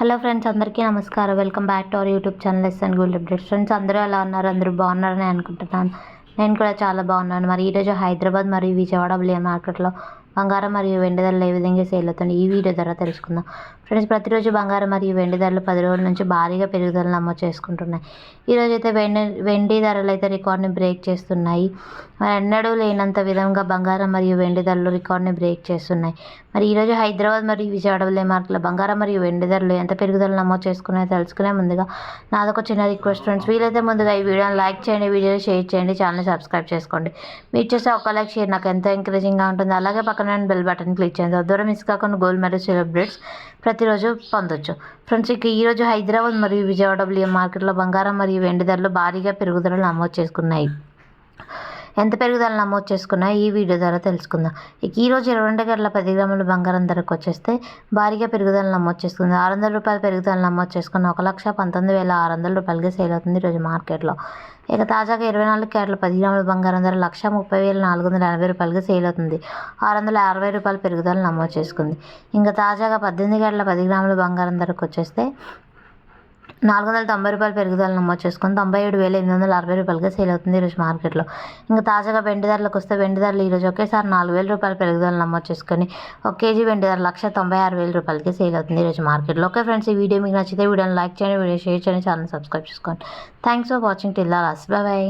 Hello friends అందరికీ నమస్కారం. Welcome back to our YouTube channel S and good updates. Friends అందరూ ఎలా ఉన్నారు? అందరూ బాగున్నారని అనుకుంటున్నాను. నేను కూడా చాలా బాగున్నాను. మరి ఈరోజు హైదరాబాద్ మరియు విజయవాడ బులియా మార్కెట్లో బంగారం మరియు వెండి ధరలు ఏ విధంగా సేల్ అవుతుంది ఈ వీడియో ద్వారా తెలుసుకుందాం. ఫ్రెండ్స్ ప్రతిరోజు బంగారం మరియు వెండి ధరలు పది రోజుల నుంచి భారీగా పెరుగుదల నమోదు చేసుకుంటున్నాయి. ఈరోజు అయితే వెండి వెండి ధరలు అయితే రికార్డ్ని బ్రేక్ చేస్తున్నాయి. మరి ఎన్నడూ లేనంత విధంగా బంగారం మరియు వెండి ధరలు రికార్డ్ని బ్రేక్ చేస్తున్నాయి. మరి ఈరోజు హైదరాబాద్ మరియు విజయవాడ విలే మార్కెట్లో బంగారం మరియు వెండి ధరలు ఎంత పెరుగుదల నమోదు చేసుకున్నాయో తెలుసుకునే ముందుగా నాదొక చిన్న రిక్వెస్ట్ ఫ్రెండ్స్ వీలైతే ముందుగా ఈ వీడియోని లైక్ చేయండి వీడియోని షేర్ చేయండి ఛానల్ సబ్స్క్రైబ్ చేసుకోండి. మీరు చేసే ఒక లైక్ షేర్ నాకు ఎంతో ఎంకరేజింగ్గా ఉంటుంది. అలాగే పక్క పక్కన బెల్ బటన్ క్లిక్ చేయండి తద్వారా మిస్ కాకుండా గోల్డ్ మరియు సెలబ్రేట్స్ ప్రతిరోజు పొందొచ్చు. ఫ్రెండ్స్ ఇక ఈరోజు హైదరాబాద్ మరియు విజయవాడ బిలియం మార్కెట్లో బంగారం మరియు వెండి ధరలు భారీగా పెరుగుదల నమోదు చేసుకున్నాయి. ఎంత పెరుగుదల నమోదు చేసుకున్నా ఈ వీడియో ద్వారా తెలుసుకుందాం. ఇక ఈరోజు ఇరవై రెండు గంటల పది గ్రాముల బంగారం ధరకు వచ్చేస్తే భారీగా పెరుగుదల నమోదు చేసుకుంది. ఆరు వందల రూపాయల పెరుగుదల నమోదు చేసుకున్న ఒక లక్ష పంతొమ్మిది వేల ఆరు వందల రూపాయలకి సేల్ అవుతుంది ఈరోజు మార్కెట్లో. ఇక తాజాగా ఇరవై నాలుగు క్యారెట్ల పది గ్రాముల బంగారం ధర లక్ష ముప్పై వేల నాలుగు వందల ఎనభై రూపాయలకి సేల్ అవుతుంది. ఆరు వందల అరవై రూపాయల పెరుగుదల నమోదు చేసుకుంది. ఇంకా తాజాగా పద్దెనిమిది క్యారెట్ల పది గ్రాముల బంగారం ధరకు వచ్చేస్తే నాలుగు వందల తొంభై రూపాయలు పెరుగుదల నమోదు చేసుకుని తొంభై ఏడు వేల ఎనిమిది వందల అరవై రూపాయలుగా సేల్ అవుతుంది ఈరోజు మార్కెట్లో. ఇంకా తాజాగా వెండి ధరలకు వస్తే వెండి ధరలు ఈరోజు ఒకేసారి నాలుగు వేల రూపాయల పెరుగుదల నమోదు చేసుకొని ఒక కేజీ వెండి ధర లక్ష తొంభై ఆరు వేల రూపాయలకి సేల్ అవుతుంది ఈరోజు మార్కెట్లో. ఓకే ఫ్రెండ్స్ ఈ వీడియో మీకు నచ్చితే వీడియోని లైక్ చేయండి వీడియో షేర్ చేయండి ఛానల్ సబ్స్క్రైబ్ చేసుకోండి. Thanks for watching till last bye